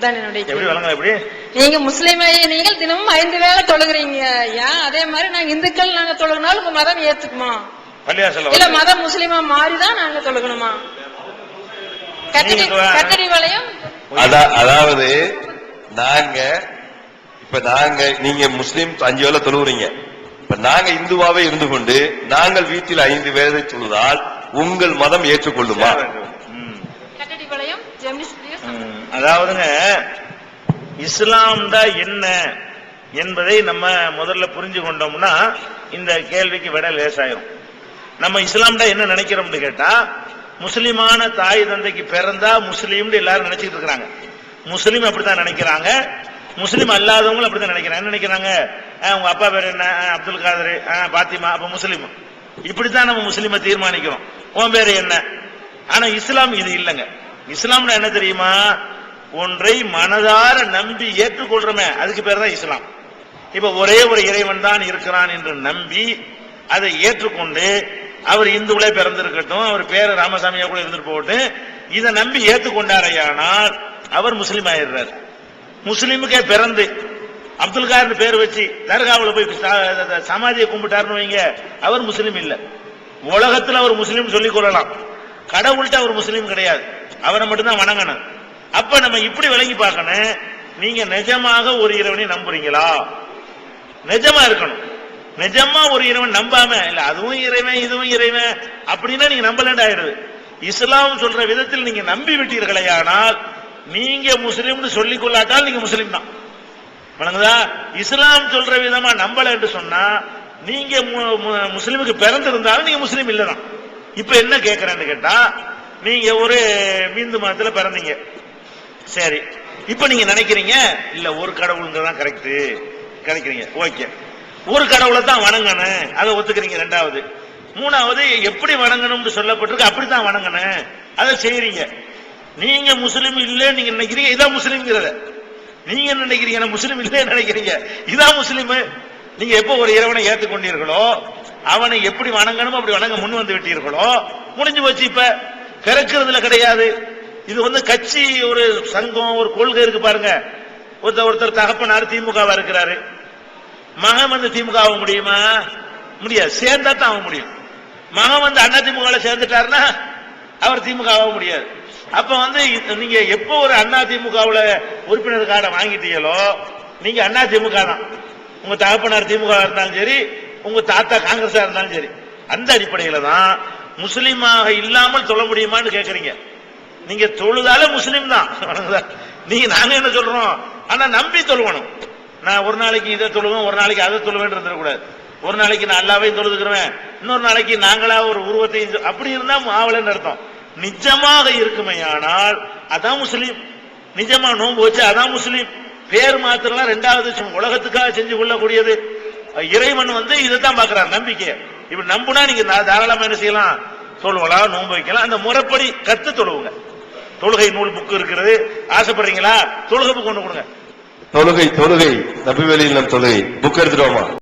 என்னுடைய எப்படி நீங்க முஸ்லீமை நீங்கள் தினமும் ஐந்து வேளை தொழுகிறீங்க. ஏன்? அதே மாதிரி நாங்க இந்துக்கள் நாங்க தொழுகினாலும் உங்க மதம் ஏத்துக்குமா? இல்ல மதம் முஸ்லீமா மாறிதான் நாங்க தொழுகணுமா? கத்தடி வளையம். அதா- அதாவது நாங்க இப்ப நாங்க நீங்க முஸ்லீம் அஞ்சு வேளை தொழுவுறீங்க. இப்ப நாங்க இந்துவாவே இருந்து கொண்டு நாங்கள் வீட்டில் ஐந்து வேளை தொழுதால் உங்கள் மதம் ஏற்றுக்கொள்ளுமா? அதாவதுங்க அதாவதுங்க தான் என்ன என்பதை நம்ம முதல்ல புரிஞ்சு கொண்டோம்னா இந்த கேள்விக்கு விட லேசாயிரும். நம்ம இஸ்லாம்டா என்ன நினைக்கிறோம்னு கேட்டா முஸ்லிமான தாய் தந்தைக்கு பிறந்தா முஸ்லீம்னு எல்லாரும் நினைச்சிட்டு இருக்கிறாங்க. முஸ்லீம் அப்படித்தான் நினைக்கிறாங்க. முஸ்லீம் அல்லாதவங்களும் அப்படித்தான் நினைக்கிறாங்க. என்ன நினைக்கிறாங்க? உங்க அப்பா பேர் என்ன? அப்துல் காதர். பாத்திமா. அப்ப முஸ்லீம். இப்படித்தான் நம்ம முஸ்லீமை தீர்மானிக்கிறோம். உன் பேர் என்ன? ஆனா இஸ்லாம் இது இல்லைங்க. இஸ்லாம்னா என்ன தெரியுமா? ஒன்றை மனதார நம்பி ஏற்றுக்கொள்றோமே அதுக்கு பேர் தான் இஸ்லாம். இப்ப ஒரே ஒரு இறைவன் தான் இருக்கிறான் என்று நம்பி அதை ஏற்றுக்கொண்டு அவர் இந்துவிலே பிறந்திருக்கட்டும் அவர் பேரு ராமசாமியா கூட இருந்துட்டு போட்டு இதை நம்பி ஏற்றுக்கொண்டாரையானால் அவர் முஸ்லீம் ஆயிடுறார். முஸ்லீமுக்கே பிறந்து அப்துல் கார் பேர் வச்சு தர்காவில் போய் சமாதியை கும்பிட்டாருன்னு வைங்க அவர் முஸ்லீம் இல்ல. உலகத்தில் அவர் முஸ்லீம் சொல்லிக் கொள்ளலாம். கடவுள்கிட்ட அவர் முஸ்லீம் கிடையாது. அவரை மட்டும்தான் வணங்கணும். அப்ப நம்ம இப்படி விளங்கி பார்க்கணும். நீங்க நிஜமாக ஒரு இறைவனை நம்புறீங்களா? நிஜமா இருக்கணும். நிஜமா ஒரு இறைவன் நம்பாம இல்ல அதுவும் இறைவன் இதுவும் இறைவன் அப்படின்னா நீங்க நம்பலன்னு ஆயிடுது. இஸ்லாம் சொல்ற விதத்தில் நீங்க நம்பி விட்டீர்களே ஆனால் நீங்க முஸ்லீம்னு சொல்லிக் கொள்ளாட்டால் நீங்க முஸ்லீம் தான். வணங்குதா இஸ்லாம் சொல்ற விதமா நம்பல என்று சொன்னா நீங்க மு- பிறந்திருந்தாலும் நீங்க முஸ்லீம் இல்லதான். இப்ப என்ன கேட்கறேன்னு கேட்டா நீங்க ஒரு மீந்து மதத்துல பிறந்தீங்க. சரி. இப்ப நீங்க நினைக்கிறீங்க? இல்ல ஒரு கடவுளுங்கிறதான் கரெக்ட் கிடைக்கிறீங்க ஓகே. ஒரு கடவுளை தான் வணங்கணும். அதை ஒத்துக்கிறீங்க ரெண்டாவது. மூணாவது எப்படி வணங்கணும்னு சொல்லப்பட்டிருக்கு அப்படித்தான் வணங்கணும். அதை செய்யறீங்க நீங்க முஸ்லீம் இல்லைன்னு நீங்க நினைக்கிறீங்க இதான் முஸ்லீம்ங்கிறத. நீங்க என்ன நினைக்கிறீங்க? நான் முஸ்லீம் இல்லைன்னு நினைக்கிறீங்க. இதான் முஸ்லீம். நீங்க எப்போ ஒரு இறைவனை ஏற்றுக்கொண்டீர்களோ அவனை எப்படி வணங்கணுமோ அப்படி வணங்க முன் வந்து விட்டீர்களோ முடிஞ்சு போச்சு இப்ப. பிறக்கிறதுல கிடையாது. இது வந்து கட்சி ஒரு சங்கம் ஒரு கொள்கை இருக்கு பாருங்க. ஒருத்தர் ஒருத்தர் தகப்பனார் திமுகவா இருக்கிறாரு. மகன் வந்து திமுக ஆக முடியுமா? முடியாது. சேர்ந்தா தான் ஆக முடியும். மகன் வந்து அண்ணா திமுக சேர்ந்துட்டாருன்னா அவர் திமுக ஆக முடியாது. அப்ப வந்து நீங்க எப்போ ஒரு அண்ணா திமுகவுல உறுப்பினர் கார்டை வாங்கிட்டீங்களோ நீங்க அண்ணா திமுக தான். உங்க தகப்பனார் திமுக இருந்தாலும் சரி உங்க தாத்தா காங்கிரஸா இருந்தாலும் சரி. அந்த அடிப்படையில தான் முஸ்லீமாக இல்லாமல் சொல்ல முடியுமான்னு கேக்குறீங்க. நீங்க தொழுதால முஸ்லீம் தான். நீங்க நாங்க என்ன சொல்றோம்? ஆனா நம்பி தொழுவணும். நான் ஒரு நாளைக்கு இதை தொழுவேன் ஒரு நாளைக்கு அதை தொழுவேன் இருந்துடக்கூடாது. ஒரு நாளைக்கு நான் அல்லாவையும் தொழுதுக்கிறேன். இன்னொரு நாளைக்கு நாங்களா ஒரு உருவத்தையும் அப்படி இருந்தா ஆவலன்னு அர்த்தம். நிஜமாக இருக்குமையானால் அதான் முஸ்லீம். நிஜமா நோன்பு வச்சு அதான் முஸ்லீம். பேர் மாத்திரலாம் ரெண்டாவது உலகத்துக்காக செஞ்சு கொள்ளக்கூடியது. இறைவன் வந்து இதை தான் பாக்குறார் நம்பிக்கை இப்படி நம்புனா நீங்க தாராளமா என்ன செய்யலாம்? தொழுவலாம் நோன்பு வைக்கலாம். அந்த முறைப்படி கத்து தொழுவுங்க. தொழுகை நூல் புக் இருக்கிறது. ஆசைப்படுறீங்களா? தொழுகை புக் ஒன்று கொடுங்க. தொழுகை தொழுகை. நபிவெளியில் நம் தொழுகை. புக் எடுத்துட்டோமா